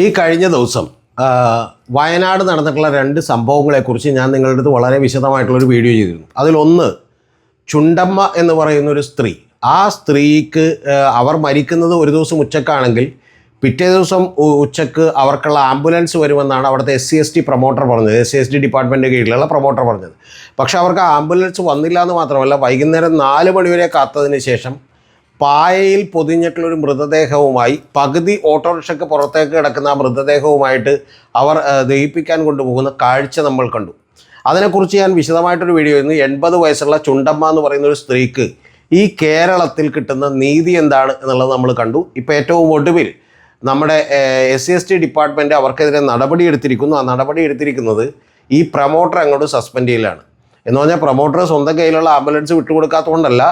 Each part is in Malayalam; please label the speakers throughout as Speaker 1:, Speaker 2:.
Speaker 1: ഈ കഴിഞ്ഞ ദിവസം വയനാട് നടന്നിട്ടുള്ള രണ്ട് സംഭവങ്ങളെക്കുറിച്ച് ഞാൻ നിങ്ങളുടെ അടുത്ത് വളരെ വിശദമായിട്ടുള്ളൊരു വീഡിയോ ചെയ്തിരുന്നു. അതിലൊന്ന് ചുണ്ടമ്മ എന്ന് പറയുന്ന ഒരു സ്ത്രീ. ആ സ്ത്രീക്ക് അവർ മരിക്കുന്നത് ഒരു ദിവസം ഉച്ചക്കാണെങ്കിൽ പിറ്റേ ദിവസം ഉച്ചയ്ക്ക് അവർക്കുള്ള ആംബുലൻസ് വരുമെന്നാണ് അവിടുത്തെ S C S T promoter പറഞ്ഞത്. S C S T department കീഴിലുള്ള പ്രൊമോട്ടർ പറഞ്ഞത്. പക്ഷേ അവർക്ക് ആംബുലൻസ് വന്നില്ല എന്ന് മാത്രമല്ല വൈകുന്നേരം നാല് മണിവരെ കാത്തതിന് ശേഷം പായയിൽ പൊതിഞ്ഞിട്ടുള്ളൊരു മൃതദേഹവുമായി പകുതി ഓട്ടോറിക്ഷയ്ക്ക് പുറത്തേക്ക് കിടക്കുന്ന ആ മൃതദേഹവുമായിട്ട് അവർ ദഹിപ്പിക്കാൻ കൊണ്ടുപോകുന്ന കാഴ്ച നമ്മൾ കണ്ടു. അതിനെക്കുറിച്ച് ഞാൻ വിശദമായിട്ടൊരു വീഡിയോ ഇന്ന് എൺപത് വയസ്സുള്ള ചുണ്ടമ്മ എന്ന് പറയുന്ന ഒരു സ്ത്രീക്ക് ഈ കേരളത്തിൽ കിട്ടുന്ന നീതി എന്താണ് എന്നുള്ളത് നമ്മൾ കണ്ടു. ഇപ്പോൾ ഏറ്റവും ഒടുവിൽ നമ്മുടെ S C S T department അവർക്കെതിരെ നടപടി എടുത്തിരിക്കുന്നു ആ നടപടി എടുത്തിരിക്കുന്നത് ഈ പ്രൊമോട്ടർ അങ്ങോട്ട് സസ്പെൻഡ് ചെയ്യലാണ്. എന്ന് പറഞ്ഞാൽ പ്രൊമോട്ടർ സ്വന്തം കയ്യിലുള്ള ആംബുലൻസ് വിട്ടുകൊടുക്കാത്തതുകൊണ്ടല്ല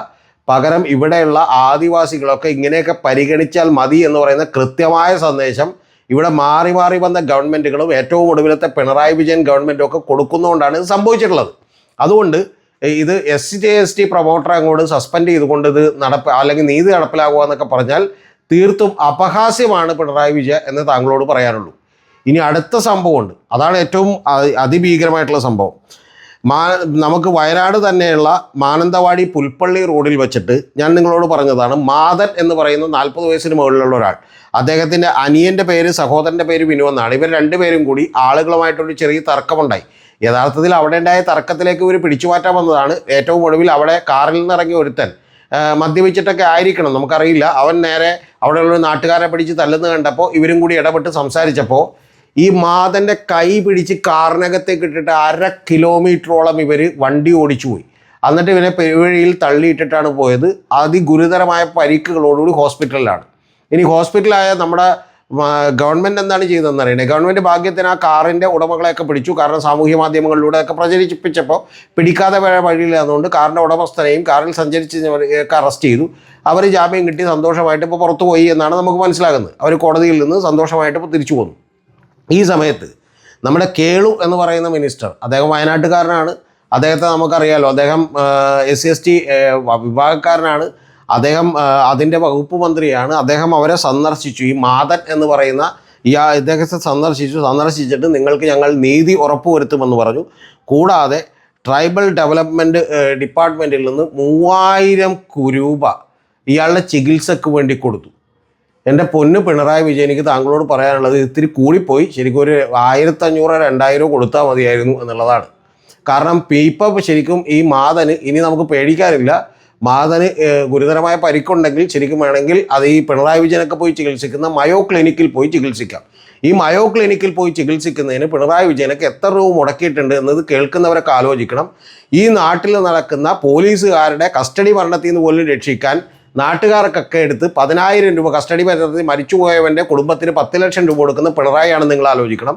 Speaker 1: പകരം ഇവിടെയുള്ള ആദിവാസികളൊക്കെ ഇങ്ങനെയൊക്കെ പരിഗണിച്ചാൽ മതി എന്ന് പറയുന്ന കൃത്യമായ സന്ദേശം ഇവിടെ മാറി മാറി വന്ന ഗവൺമെന്റുകളും ഏറ്റവും ഒടുവിലത്തെ പിണറായി വിജയൻ ഗവൺമെന്റും ഒക്കെ കൊടുക്കുന്നതുകൊണ്ടാണ് ഇത് സംഭവിച്ചിട്ടുള്ളത്. അതുകൊണ്ട് ഇത് S C J S T പ്രൊമോട്ടറെ അങ്ങോട്ട് സസ്പെൻഡ് ചെയ്തുകൊണ്ട് ഇത് നടപ്പ് അല്ലെങ്കിൽ നീതി നടപ്പിലാകുക എന്നൊക്കെ പറഞ്ഞാൽ തീർത്തും അപഹാസ്യമാണ് പിണറായി വിജയൻ എന്ന് താങ്കളോട് പറയാനുള്ളൂ. ഇനി അടുത്ത സംഭവമുണ്ട്. അതാണ് ഏറ്റവും അതി- അതിഭീകരമായിട്ടുള്ള സംഭവം. മാ നമുക്ക് വയനാട് തന്നെയുള്ള മാനന്തവാടി പുൽപ്പള്ളി റോഡിൽ വെച്ചിട്ട് ഞാൻ നിങ്ങളോട് പറഞ്ഞതാണ് മാതൻ എന്ന് പറയുന്ന നാൽപ്പത് വയസ്സിന് മുകളിലുള്ള ഒരാൾ. അദ്ദേഹത്തിന്റെ അനിയന്റെ പേര് സഹോദരന്റെ പേര് വിനു എന്നാണ്. ഇവർ രണ്ടുപേരും കൂടി ആളുകളുമായിട്ടൊരു ചെറിയ തർക്കമുണ്ടായി. യഥാർത്ഥത്തിൽ അവിടെ ഉണ്ടായ തർക്കത്തിലേക്ക് ഇവർ പിടിച്ചുമാറ്റാൻ വന്നതാണ്. ഏറ്റവും ഒടുവിൽ അവിടെ കാറിൽ നിന്നിറങ്ങിയ ഒരുത്തൻ. മദ്യപിച്ചിട്ടൊക്കെ ആയിരിക്കണം നമുക്കറിയില്ല. അവൻ നേരെ അവിടെയുള്ള നാട്ടുകാരെ പിടിച്ച് തല്ലുന്ന കണ്ടപ്പോൾ ഇവരും കൂടി ഇടപെട്ട് സംസാരിച്ചപ്പോൾ ഈ മാതന്റെ കൈ പിടിച്ച് കാറിനകത്തേക്ക് ഇട്ടിട്ട് അര കിലോമീറ്ററോളം ഇവർ വണ്ടി ഓടിച്ചു പോയി. എന്നിട്ട് ഇവനെ പെരുവഴിയിൽ തള്ളിയിട്ടിട്ടാണ് പോയത്. അതിഗുരുതരമായ പരിക്കുകളോടുകൂടി ഹോസ്പിറ്റലിലാണ്. ഇനി ഹോസ്പിറ്റലായ നമ്മുടെ ഗവൺമെന്റ് എന്താണ് ചെയ്തതെന്ന് അറിയണേ ഗവൺമെന്റ് ഭാഗ്യത്തിന് ആ കാറിന്റെ ഉടമകളെയൊക്കെ പിടിച്ചു. കാരണം സാമൂഹ്യ മാധ്യമങ്ങളിലൂടെയൊക്കെ പ്രചരിപ്പിച്ചപ്പോൾ പിടിക്കാതെ വേറെ വഴിയില്ലാത്തതുകൊണ്ട് കാറിന്റെ ഉടമസ്ഥനെയും കാറിൽ സഞ്ചരിച്ചവരെയൊക്കെ അറസ്റ്റ് ചെയ്തു. അവർ ജാമ്യം കിട്ടി സന്തോഷമായിട്ട് ഇപ്പോൾ പുറത്തു പോയി എന്നാണ് നമുക്ക് മനസ്സിലാകുന്നത്. അവർ കോടതിയിൽ നിന്ന് സന്തോഷമായിട്ട് ഇപ്പോൾ തിരിച്ചു പോന്നു. ഈ സമയത്ത് നമ്മുടെ കേളു എന്ന് പറയുന്ന മിനിസ്റ്റർ അദ്ദേഹം വയനാട്ടുകാരനാണ്. അദ്ദേഹത്തെ നമുക്കറിയാലോ അദ്ദേഹം എസ് സി എസ് ടി വിഭാഗക്കാരനാണ്. അദ്ദേഹം അതിന്റെ വകുപ്പ് മന്ത്രിയാണ്. അദ്ദേഹം അവരെ സന്ദർശിച്ചു. ഈ മാതൻ എന്ന് പറയുന്ന ഈ ഇദ്ദേഹത്തെ സന്ദർശിച്ചു. സന്ദർശിച്ചിട്ട് നിങ്ങൾക്ക് ഞങ്ങൾ നീതി ഉറപ്പുവരുത്തുമെന്ന് പറഞ്ഞു. കൂടാതെ ട്രൈബൽ ഡെവലപ്മെന്റ് ഡിപ്പാർട്ട്മെന്റിൽ നിന്ന് മൂവായിരം രൂപ ഇയാളുടെ ചികിത്സക്ക് വേണ്ടി കൊടുത്തു. എന്റെ പൊന്ന് പിണറായി വിജയൻ എനിക്ക് താങ്കളോട് പറയാനുള്ളത് ഇത്തിരി കൂടിപ്പോയി. ശരിക്കും ഒരു ആയിരത്തഞ്ഞൂറ് രണ്ടായിരം കൊടുത്താൽ മതിയായിരുന്നു എന്നുള്ളതാണ്. കാരണം ഇപ്പം ശരിക്കും ഈ മാതന് ഇനി നമുക്ക് പേടിക്കാനില്ല. മാതന് ഗുരുതരമായ പരിക്കുണ്ടെങ്കിൽ ശരിക്കും വേണമെങ്കിൽ അത് ഈ പിണറായി വിജയനൊക്കെ പോയി ചികിത്സിക്കുന്ന മയോ ക്ലിനിക്കിൽ പോയി ചികിത്സിക്കാം. ഈ മയോ ക്ലിനിക്കിൽ പോയി ചികിത്സിക്കുന്നതിന് പിണറായി വിജയനൊക്കെ എത്ര രൂപ മുടക്കിയിട്ടുണ്ട് എന്നത് കേൾക്കുന്നവരൊക്കെ ആലോചിക്കണം. ഈ നാട്ടിൽ നടക്കുന്ന പോലീസുകാരുടെ കസ്റ്റഡി മരണത്തിൽ നിന്ന് പോലും രക്ഷിക്കാൻ നാട്ടുകാർക്കൊക്കെ എടുത്ത് പതിനായിരം രൂപ കസ്റ്റഡി മരണത്തിൽ മരിച്ചുപോയവന്റെ കുടുംബത്തിന് പത്ത് ലക്ഷം രൂപ കൊടുക്കുന്ന പിണറായിയാണ് നിങ്ങൾ ആലോചിക്കണം.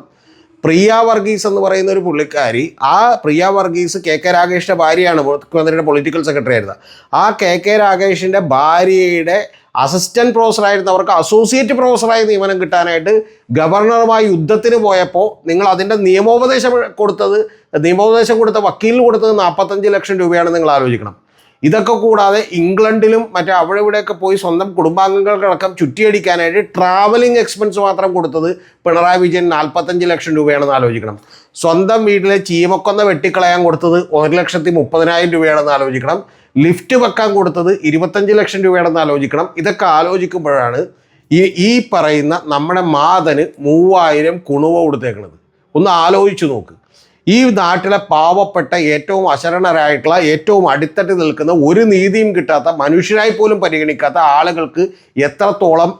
Speaker 1: പ്രിയ വർഗീസ് എന്ന് പറയുന്ന ഒരു പുള്ളിക്കാരി ആ പ്രിയ വർഗീസ് കെ കെ രാഗേഷിന്റെ ഭാര്യയാണ് മുഖ്യമന്ത്രിയുടെ പൊളിറ്റിക്കൽ സെക്രട്ടറി ആയിരുന്നത്. ആ കെ കെ രാഗേഷിന്റെ ഭാര്യയുടെ അസിസ്റ്റന്റ് പ്രൊഫസറായിരുന്ന അവർക്ക് അസോസിയേറ്റ് പ്രൊഫസറായി നിയമനം കിട്ടാനായിട്ട് ഗവർണറുമായി യുദ്ധത്തിന് പോയപ്പോൾ നിങ്ങൾ അതിന്റെ നിയമോപദേശം കൊടുത്തത് നിയമോപദേശം കൊടുത്ത വക്കീലിന് കൊടുത്തത് നാൽപ്പത്തഞ്ച് ലക്ഷം രൂപയാണ് നിങ്ങൾ ആലോചിക്കണം. ഇതൊക്കെ കൂടാതെ ഇംഗ്ലണ്ടിലും മറ്റേ അവിടെ ഇവിടെയൊക്കെ പോയി സ്വന്തം കുടുംബാംഗങ്ങൾക്കടക്കം ചുറ്റിയടിക്കാനായിട്ട് ട്രാവലിംഗ് എക്സ്പെൻസ് മാത്രം കൊടുത്തത് പിണറായി വിജയൻ നാൽപ്പത്തഞ്ച് ലക്ഷം രൂപയാണെന്ന് ആലോചിക്കണം. സ്വന്തം വീട്ടിലെ ചീമക്കൊന്ന വെട്ടിക്കളയാൻ കൊടുത്തത് ഒരു ലക്ഷത്തി മുപ്പതിനായിരം രൂപയാണെന്ന് ആലോചിക്കണം. ലിഫ്റ്റ് വെക്കാൻ കൊടുത്തത് ഇരുപത്തഞ്ച് ലക്ഷം രൂപയാണെന്ന് ആലോചിക്കണം. ഇതൊക്കെ ആലോചിക്കുമ്പോഴാണ് ഈ ഈ പറയുന്ന നമ്മുടെ മാതന് മൂവായിരം കുണുവ കൊടുത്തേക്കുന്നത് ഒന്ന് ആലോചിച്ചു നോക്ക്. ഈ നാട്ടിലെ പാവപ്പെട്ട ഏറ്റവും അശരണരായിട്ടുള്ള ഏറ്റവും അടിത്തട്ട് നിൽക്കുന്ന ഒരു നീതിയും കിട്ടാത്ത മനുഷ്യരായി പോലും പരിഗണിക്കാത്ത ആളുകൾക്ക് എത്രത്തോളം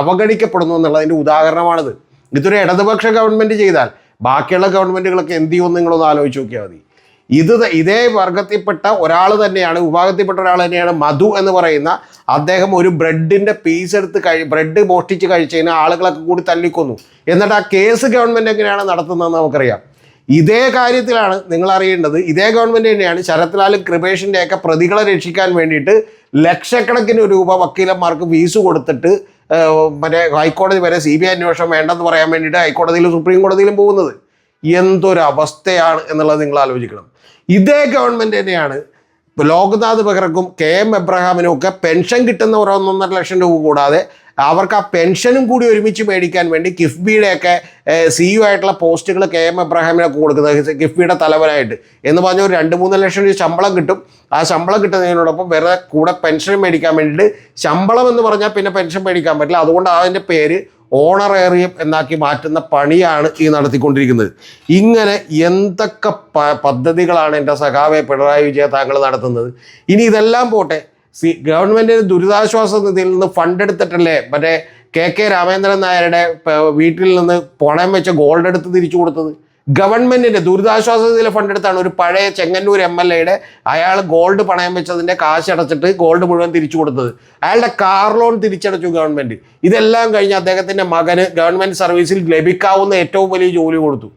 Speaker 1: അവഗണിക്കപ്പെടുന്നു എന്നുള്ളതിന്റെ ഉദാഹരണമാണിത്. ഇതൊരു ഇടതുപക്ഷ ഗവൺമെന്റ് ചെയ്താൽ ബാക്കിയുള്ള ഗവൺമെന്റുകളൊക്കെ എന്ത് ചെയ്യുമെന്ന് നിങ്ങളൊന്ന് ആലോചിച്ച് നോക്കിയാൽ മതി. ഇത് ഇതേ വർഗത്തിൽപ്പെട്ട ഒരാൾ തന്നെയാണ് വിഭാഗത്തിൽപ്പെട്ട ഒരാൾ തന്നെയാണ് മധു എന്ന് പറയുന്ന അദ്ദേഹം ഒരു ബ്രെഡിന്റെ പീസ് എടുത്ത് കഴി ബ്രെഡ് മോഷ്ടിച്ച് കഴിച്ചതിന് ആളുകളൊക്കെ കൂടി തല്ലിക്കൊന്നു. എന്നിട്ട് ആ കേസ് ഗവൺമെന്റ് എങ്ങനെയാണ് നടത്തുന്നതെന്ന് നമുക്കറിയാം. ഇതേ കാര്യത്തിലാണ് നിങ്ങൾ അറിയേണ്ടത് ഇതേ ഗവൺമെന്റ് തന്നെയാണ് ശരത്ലാലും കൃപേഷിന്റെ ഒക്കെ പ്രതികളെ രക്ഷിക്കാൻ വേണ്ടിയിട്ട് ലക്ഷക്കണക്കിന് രൂപ വക്കീലന്മാർക്ക് ഫീസ് കൊടുത്തിട്ട് മറ്റേ ഹൈക്കോടതി വരെ സി ബി ഐ അന്വേഷണം വേണ്ടെന്ന് പറയാൻ വേണ്ടിയിട്ട് ഹൈക്കോടതിയിലും സുപ്രീം കോടതിയിലും പോകുന്നത്. എന്തൊരവസ്ഥയാണ് എന്നുള്ളത് നിങ്ങൾ ആലോചിക്കണം. ഇതേ ഗവൺമെന്റ് തന്നെയാണ് ലോക്നാഥ് ബെഹ്റക്കും കെ എം എബ്രഹാമിനും ഒക്കെ പെൻഷൻ കിട്ടുന്ന ഒരു ഒന്നൊന്നര ലക്ഷം രൂപ കൂടാതെ അവർക്ക് ആ പെൻഷനും കൂടി ഒരുമിച്ച് മേടിക്കാൻ വേണ്ടി കിഫ്ബിയുടെയൊക്കെ സി യു ആയിട്ടുള്ള പോസ്റ്റുകൾ കെ എം എബ്രഹാമിനൊക്കെ കൊടുക്കുന്നത് കിഫ്ബിയുടെ തലവനായിട്ട്. എന്ന് പറഞ്ഞ ഒരു രണ്ട് മൂന്ന് ലക്ഷം രൂപ ശമ്പളം കിട്ടും. ആ ശമ്പളം കിട്ടുന്നതിനോടൊപ്പം വേറെ കൂടെ പെൻഷൻ മേടിക്കാൻ വേണ്ടിയിട്ട് ശമ്പളം എന്ന് പറഞ്ഞാൽ പിന്നെ പെൻഷൻ മേടിക്കാൻ പറ്റില്ല. അതുകൊണ്ട് അതിന്റെ പേര് ഓണറേറിയം എന്നാക്കി മാറ്റുന്ന പണിയാണ് ഈ നടത്തിക്കൊണ്ടിരിക്കുന്നത്. ഇങ്ങനെ എന്തൊക്കെ പദ്ധതികളാണ് എന്റെ സഖാവെ പിണറായി വിജയ താങ്കൾ നടത്തുന്നത്? ഇനി ഇതെല്ലാം പോട്ടെ സി ഗവൺമെന്റിന് ദുരിതാശ്വാസ നിധിയിൽ നിന്ന് ഫണ്ട് എടുത്തിട്ടല്ലേ മറ്റേ കെ കെ രാമേന്ദ്രൻ നായരുടെ വീട്ടിൽ നിന്ന് പണയം വെച്ച ഗോൾഡ് എടുത്ത് തിരിച്ചു കൊടുത്തത്? ഗവൺമെന്റിന്റെ ദുരിതാശ്വാസ നിധിയിലെ ഫണ്ട് എടുത്താണ് ഒരു പഴയ ചെങ്ങന്നൂർ എം എൽ എയുടെ അയാൾ ഗോൾഡ് പണയം വെച്ചതിന്റെ കാശ് അടച്ചിട്ട് ഗോൾഡ് മുഴുവൻ തിരിച്ചു കൊടുത്തത്. അയാളുടെ കാർ ലോൺ തിരിച്ചടച്ചു ഗവൺമെന്റ് ഇതെല്ലാം കഴിഞ്ഞ് അദ്ദേഹത്തിന്റെ മകന് ഗവൺമെന്റ് സർവീസിൽ ലഭിക്കാവുന്ന ഏറ്റവും വലിയ ജോലി കൊടുത്തു.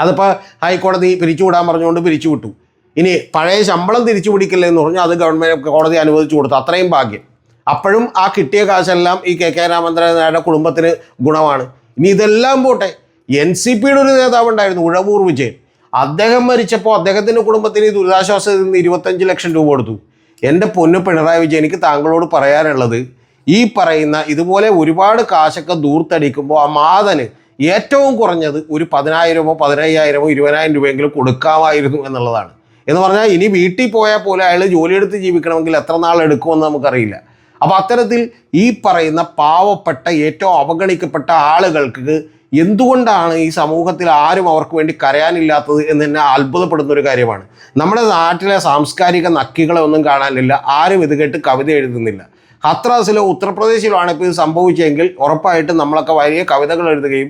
Speaker 1: അതിപ്പോൾ ഹൈക്കോടതി പിരിച്ചുവിടാൻ പറഞ്ഞുകൊണ്ട് പിരിച്ചുവിട്ടു ഇനി പഴയ ശമ്പളം തിരിച്ചു പിടിക്കില്ല എന്ന് പറഞ്ഞു അത് ഗവൺമെന്റ് കോടതി അനുവദിച്ചു കൊടുത്തു. അത്രയും ഭാഗ്യം. അപ്പോഴും ആ കിട്ടിയ കാശെല്ലാം ഈ കെ കെ രാമചന്ദ്രനായുടെ കുടുംബത്തിന് ഗുണമാണ്. ഇനി ഇതെല്ലാം പോട്ടെ. എൻ സി പിയുടെ ഒരു നേതാവ് ഉണ്ടായിരുന്നു ഉഴവൂർ വിജയൻ. അദ്ദേഹം മരിച്ചപ്പോൾ അദ്ദേഹത്തിന്റെ കുടുംബത്തിന് ഈ ദുരിതാശ്വാസത്തിൽ നിന്ന് ഇരുപത്തഞ്ച് ലക്ഷം രൂപ കൊടുത്തു. എന്റെ പൊന്നു പിണറായി വിജയൻ എനിക്ക് താങ്കളോട് പറയാനുള്ളത് ഈ പറയുന്ന ഇതുപോലെ ഒരുപാട് കാശൊക്കെ ദൂർത്തടിക്കുമ്പോൾ ആ മാതന് ഏറ്റവും കുറഞ്ഞത് ഒരു പതിനായിരമോ പതിനയ്യായിരമോ ഇരുപതിനായിരം രൂപയെങ്കിലും കൊടുക്കാമായിരുന്നു എന്നുള്ളതാണ്. എന്ന് പറഞ്ഞാൽ ഇനി വീട്ടിൽ പോയാൽ പോലെ അയാൾ ജോലിയെടുത്ത് ജീവിക്കണമെങ്കിൽ എത്ര നാൾ എടുക്കുമെന്ന് നമുക്കറിയില്ല. അപ്പോൾ അത്തരത്തിൽ ഈ പറയുന്ന പാവപ്പെട്ട ഏറ്റവും അവഗണിക്കപ്പെട്ട ആളുകൾക്ക് എന്തുകൊണ്ടാണ് ഈ സമൂഹത്തിൽ ആരും അവർക്ക് വേണ്ടി കരയാനില്ലാത്തത് എന്ന് തന്നെ അത്ഭുതപ്പെടുന്ന ഒരു കാര്യമാണ്. നമ്മുടെ നാട്ടിലെ സാംസ്കാരിക നക്കികളെ ഒന്നും കാണാനില്ല. ആരും ഇത് കേട്ട് കവിത എഴുതുന്നില്ല. ഹത്രാസിലോ ഉത്തർപ്രദേശിലോ ആണ് ഇപ്പോൾ ഇത് സംഭവിച്ചെങ്കിൽ ഉറപ്പായിട്ടും നമ്മളൊക്കെ വലിയ കവിതകൾ എഴുതുകയും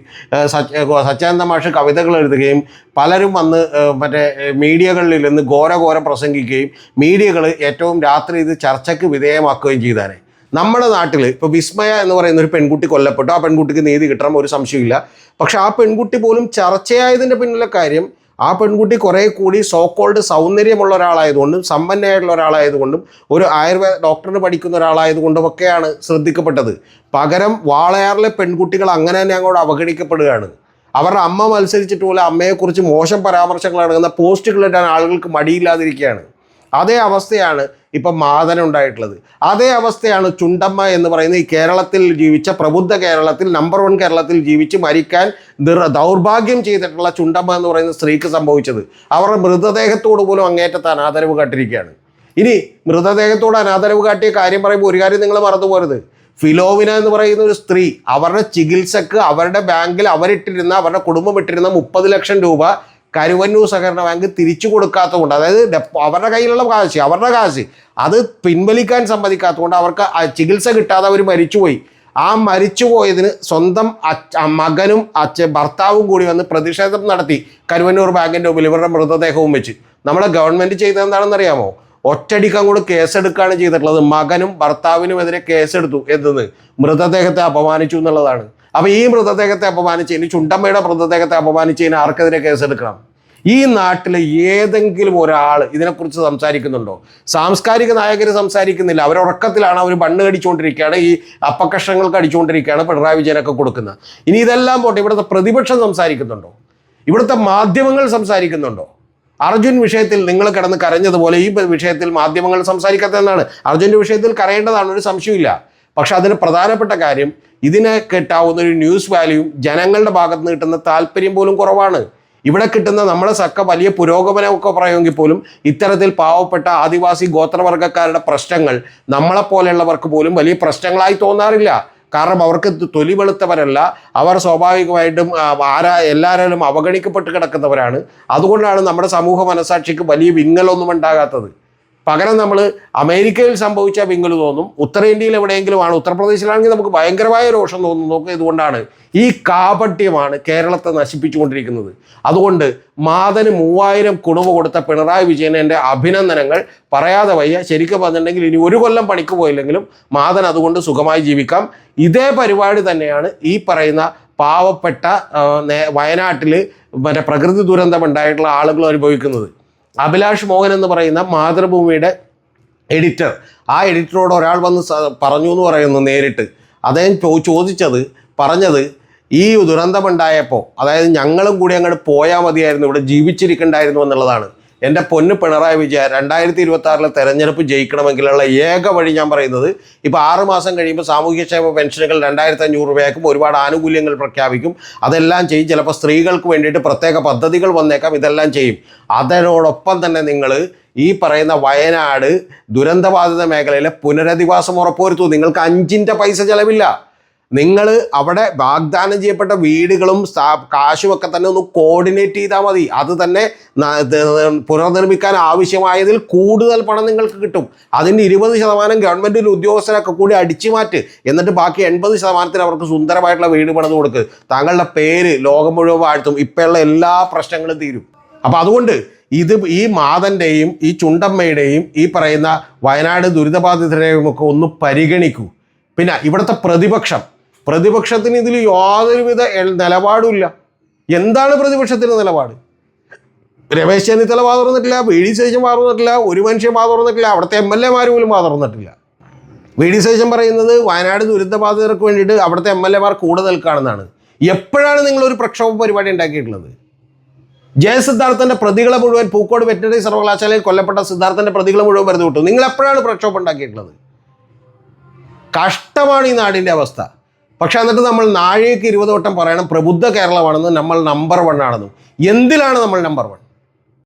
Speaker 1: സച്ചാനന്ദ മാഷ് കവിതകൾ എഴുതുകയും പലരും വന്ന് മറ്റേ മീഡിയകളിൽ നിന്ന് ഘോര ഘോര പ്രസംഗിക്കുകയും മീഡിയകൾ ഏറ്റവും രാത്രി ഇത് ചർച്ചയ്ക്ക് വിധേയമാക്കുകയും ചെയ്താനെ നമ്മുടെ നാട്ടിൽ ഇപ്പോൾ വിസ്മയ എന്ന് പറയുന്ന ഒരു പെൺകുട്ടി കൊല്ലപ്പെട്ടു. ആ പെൺകുട്ടിക്ക് നീതി കിട്ടണം ഒരു സംശയമില്ല പക്ഷെ ആ പെൺകുട്ടി പോലും ചർച്ചയായതിന്റെ പിന്നിലെ കാര്യം ആ പെൺകുട്ടി കുറേ കൂടി സോക്കോൾഡ് സൗന്ദര്യമുള്ള ഒരാളായതുകൊണ്ടും സമ്പന്നയായിട്ടുള്ള ഒരാളായതുകൊണ്ടും ഒരു ആയുർവേദ ഡോക്ടറിന് പഠിക്കുന്ന ഒരാളായതുകൊണ്ടും ഒക്കെയാണ് ശ്രദ്ധിക്കപ്പെട്ടത്. പകരം വാളയാറിലെ പെൺകുട്ടികൾ അങ്ങനെ തന്നെ അങ്ങോട്ട് അവഗണിക്കപ്പെടുകയാണ്. അവരുടെ അമ്മ മത്സരിച്ചിട്ട് പോലും അമ്മയെക്കുറിച്ച് മോശം പരാമർശങ്ങൾ നടക്കുന്ന പോസ്റ്റുകൾ ആളുകൾക്ക് മടിയില്ലാതിരിക്കുകയാണ്. അതേ അവസ്ഥയാണ് ഇപ്പം മാതനുണ്ടായിട്ടുള്ളത്. അതേ അവസ്ഥയാണ് ചുണ്ടമ്മ എന്ന് പറയുന്ന ഈ കേരളത്തിൽ ജീവിച്ച പ്രബുദ്ധ കേരളത്തിൽ നമ്പർ വൺ കേരളത്തിൽ ജീവിച്ച് മരിക്കാൻ ദൗർഭാഗ്യം ചെയ്തിട്ടുള്ള ചുണ്ടമ്മ എന്ന് പറയുന്ന സ്ത്രീക്ക് സംഭവിച്ചത്. അവരുടെ മൃതദേഹത്തോട് പോലും അങ്ങേറ്റത്ത് അനാദരവ് കാട്ടിരിക്കുകയാണ് ഇനി മൃതദേഹത്തോട് അനാദരവ് കാട്ടിയ കാര്യം പറയുമ്പോൾ ഒരു കാര്യം നിങ്ങൾ മറന്നു പോരുത് ഫിലോവിന എന്ന് പറയുന്ന ഒരു സ്ത്രീ അവരുടെ ചികിത്സക്ക് അവരുടെ ബാങ്കിൽ അവരിട്ടിരുന്ന അവരുടെ കുടുംബം ഇട്ടിരുന്ന മുപ്പത് ലക്ഷം രൂപ കരുവന്നൂർ സഹകരണ ബാങ്ക് തിരിച്ചു കൊടുക്കാത്തതുകൊണ്ട് അതായത് അവരുടെ കയ്യിലുള്ള കാശ് അവരുടെ കാശ് അത് പിൻവലിക്കാൻ സമ്മതിക്കാത്തതുകൊണ്ട് അവർക്ക് ചികിത്സ കിട്ടാതെ അവർ മരിച്ചുപോയി. ആ മരിച്ചുപോയതിന് സ്വന്തം മകനും അച്ഛ ഭർത്താവും കൂടി വന്ന് പ്രതിഷേധം നടത്തി കരുവന്നൂർ ബാങ്കിന്റെ മുമ്പിൽ ഇവരുടെ മൃതദേഹവും വെച്ച്. നമ്മുടെ ഗവൺമെന്റ് ചെയ്തത് എന്താണെന്നറിയാമോ ഒറ്റടിക്കം കൂടെ കേസെടുക്കുകയാണ് ചെയ്തിട്ടുള്ളത്. മകനും ഭർത്താവിനും ഭർത്താവിനുമെതിരെ കേസെടുത്തു. എന്തെന്ന്? മൃതദേഹത്തെ അപമാനിച്ചു എന്നുള്ളതാണ്. അപ്പോൾ ഈ മൃതദേഹത്തെ അപമാനിച്ചതിന് ചുണ്ടമ്മയുടെ മൃതദേഹത്തെ അപമാനിച്ചതിന് ആർക്കെതിരെ കേസെടുക്കണം? ഈ നാട്ടിലെ ഏതെങ്കിലും ഒരാൾ ഇതിനെക്കുറിച്ച് സംസാരിക്കുന്നുണ്ടോ? സാംസ്കാരിക നായകർ സംസാരിക്കുന്നില്ല. അവർ ഉറക്കത്തിലാണ് അവർ ബണ്ണ് കടിച്ചുകൊണ്ടിരിക്കുകയാണ്. ഈ അപ്പക്കഷ്ണങ്ങൾക്ക് അടിച്ചുകൊണ്ടിരിക്കുകയാണ് പിണറായി വിജയനൊക്കെ കൊടുക്കുന്നത്. ഇനി ഇതെല്ലാം പോട്ടെ ഇവിടുത്തെ പ്രതിപക്ഷം സംസാരിക്കുന്നുണ്ടോ? ഇവിടുത്തെ മാധ്യമങ്ങൾ സംസാരിക്കുന്നുണ്ടോ? അർജുൻ വിഷയത്തിൽ നിങ്ങൾ കിടന്ന് കരഞ്ഞതുപോലെ ഈ വിഷയത്തിൽ മാധ്യമങ്ങൾ സംസാരിക്കാത്തതെന്നാണ്. അർജുന്റെ വിഷയത്തിൽ കരയേണ്ടതാണ് ഒരു സംശയമില്ല പക്ഷെ അതിന് പ്രധാനപ്പെട്ട കാര്യം ഇതിനെ കിട്ടാവുന്ന ഒരു ന്യൂസ് വാല്യൂ ജനങ്ങളുടെ ഭാഗത്ത് നിന്ന് കിട്ടുന്ന താല്പര്യം പോലും കുറവാണ്. ഇവിടെ കിട്ടുന്ന നമ്മളെ സക്ക വലിയ പുരോഗമനമൊക്കെ പറയുമെങ്കിൽ പോലും ഇത്തരത്തിൽ പാവപ്പെട്ട ആദിവാസി ഗോത്രവർഗക്കാരുടെ പ്രശ്നങ്ങൾ നമ്മളെപ്പോലെയുള്ളവർക്ക് പോലും വലിയ പ്രശ്നങ്ങളായി തോന്നാറില്ല. കാരണം അവർക്ക് തൊലി വെളുത്തവരല്ല. അവർ സ്വാഭാവികമായിട്ടും ആരാ എല്ലാവരും അവഗണിക്കപ്പെട്ട് കിടക്കുന്നവരാണ്. അതുകൊണ്ടാണ് നമ്മുടെ സമൂഹ മനസാക്ഷിക്ക് വലിയ വിങ്ങലൊന്നും ഉണ്ടാകാത്തത്. പകരം നമ്മൾ അമേരിക്കയിൽ സംഭവിച്ച വിങ്ങൽ തോന്നും ഉത്തരേന്ത്യയിൽ എവിടെയെങ്കിലും ആണ് ഉത്തർപ്രദേശിലാണെങ്കിൽ നമുക്ക് ഭയങ്കരമായ രോഷം തോന്നുന്നു നോക്കുക ഇതുകൊണ്ടാണ്. ഈ കാപട്യമാണ് കേരളത്തെ നശിപ്പിച്ചുകൊണ്ടിരിക്കുന്നത്. അതുകൊണ്ട് മാതന് മൂവായിരം കുണവ് കൊടുത്ത പിണറായി വിജയന് എന്റെ അഭിനന്ദനങ്ങൾ. പറയാതെ വയ്യ ശരിക്കും പറഞ്ഞിട്ടുണ്ടെങ്കിൽ ഇനി ഒരു കൊല്ലം പണിക്ക് പോയില്ലെങ്കിലും മാതൻ അതുകൊണ്ട് സുഖമായി ജീവിക്കാം. ഇതേ പരിപാടി തന്നെയാണ് ഈ പറയുന്ന പാവപ്പെട്ട വയനാട്ടിൽ മറ്റേ പ്രകൃതി ദുരന്തം ഉണ്ടായിട്ടുള്ള ആളുകൾ അനുഭവിക്കുന്നത്. അഭിലാഷ് മോഹൻ എന്ന് പറയുന്ന മാതൃഭൂമിയുടെ എഡിറ്റർ. ആ എഡിറ്ററോട് ഒരാൾ വന്ന് പറഞ്ഞു എന്ന് പറയുന്നു നേരിട്ട്. അദ്ദേഹം ചോദിച്ചത് പറഞ്ഞത് ഈ ദുരന്തമുണ്ടായപ്പോൾ അതായത് ഞങ്ങളും കൂടി അങ്ങോട്ട് പോയാൽ മതിയായിരുന്നു ഇവിടെ ജീവിച്ചിരിക്കണ്ടായിരുന്നു എന്നുള്ളതാണ്. എന്റെ പൊന്ന് പിണറായി വിജയ രണ്ടായിരത്തി ഇരുപത്തി ആറിലെ തെരഞ്ഞെടുപ്പ് ജയിക്കണമെങ്കിലുള്ള ഏക വഴി ഞാൻ പറയുന്നത് ഇപ്പോൾ ആറ് മാസം കഴിയുമ്പോൾ സാമൂഹ്യക്ഷേമ പെൻഷനുകൾ രണ്ടായിരത്തി അഞ്ഞൂറ് രൂപയാക്കും. ഒരുപാട് ആനുകൂല്യങ്ങൾ പ്രഖ്യാപിക്കും. അതെല്ലാം ചെയ്യും. ചിലപ്പോൾ സ്ത്രീകൾക്ക് വേണ്ടിയിട്ട് പ്രത്യേക പദ്ധതികൾ വന്നേക്കാം. ഇതെല്ലാം ചെയ്യും. അതിനോടൊപ്പം തന്നെ നിങ്ങൾ ഈ പറയുന്ന വയനാട് ദുരന്തബാധിത മേഖലയിലെ പുനരധിവാസം ഉറപ്പുവരുത്തു. നിങ്ങൾക്ക് അഞ്ചിന്റെ പൈസ ചിലവില്ല. നിങ്ങൾ അവിടെ വാഗ്ദാനം ചെയ്യപ്പെട്ട വീടുകളും സ്ഥാ- കാശുമൊക്കെ തന്നെ ഒന്ന് കോർഡിനേറ്റ് ചെയ്താൽ മതി. അത് തന്നെ പുനർനിർമ്മിക്കാൻ ആവശ്യമായതിൽ കൂടുതൽ പണം നിങ്ങൾക്ക് കിട്ടും. അതിന്റെ ഇരുപത് ശതമാനം ഗവൺമെന്റിൽ ഉദ്യോഗസ്ഥരൊക്കെ കൂടി അടിച്ചു മാറ്റ്. എന്നിട്ട് ബാക്കി എൺപത് ശതമാനത്തിന് അവർക്ക് സുന്ദരമായിട്ടുള്ള വീട് പണിത് കൊടുക്കുക താങ്കളുടെ പേര് ലോകം മുഴുവൻ വാഴ്ത്തും. ഇപ്പോഴുള്ള എല്ലാ പ്രശ്നങ്ങളും തീരും. അപ്പോൾ അതുകൊണ്ട് ഇത് ഈ മാതന്റെയും ഈ ചുണ്ടമ്മയുടെയും ഈ പറയുന്ന വയനാട് ദുരിതബാധിതരെയും ഒക്കെ ഒന്ന് പരിഗണിക്കൂ. പിന്നെ ഇവിടുത്തെ പ്രതിപക്ഷം പ്രതിപക്ഷത്തിന് ഇതിൽ യാതൊരുവിധ നിലപാടുമില്ല. എന്താണ് പ്രതിപക്ഷത്തിന് നിലപാട്? രമേശ് ചെന്നിത്തല വാ തുറന്നിട്ടില്ല വി ഡി ശേഷം വാ തുറന്നിട്ടില്ല ഒരു മനുഷ്യൻ വാ തുറന്നിട്ടില്ല അവിടുത്തെ എം എൽ എമാർ പോലും വാ തുറന്നിട്ടില്ല. വി ഡി ശേഷം പറയുന്നത് വയനാട് ദുരിതബാധിതർക്ക് വേണ്ടിയിട്ട് അവിടുത്തെ എം എൽ എമാർ കൂടെ നിൽക്കുകയാണെന്നാണ്. എപ്പോഴാണ് നിങ്ങളൊരു പ്രക്ഷോഭ പരിപാടി ഉണ്ടാക്കിയിട്ടുള്ളത്? ജയസിദ്ധാർത്ഥന്റെ പ്രതികളെ മുഴുവൻ പൂക്കോട് വെറ്ററിനറി സർവകലാശാലയിൽ കൊല്ലപ്പെട്ട സിദ്ധാർത്ഥന്റെ പ്രതികളെ മുഴുവൻ വെറുതെ വിട്ടു. നിങ്ങൾ എപ്പോഴാണ് പ്രക്ഷോഭം ഉണ്ടാക്കിയിട്ടുള്ളത്? കഷ്ടമാണ് ഈ നാടിന്റെ അവസ്ഥ. പക്ഷെ എന്നിട്ട് നമ്മൾ നാഴേക്ക് ഇരുപത് വട്ടം പറയണം പ്രബുദ്ധ കേരളമാണെന്നും നമ്മൾ നമ്പർ വൺ ആണെന്നും. എന്തിലാണ് നമ്മൾ നമ്പർ വൺ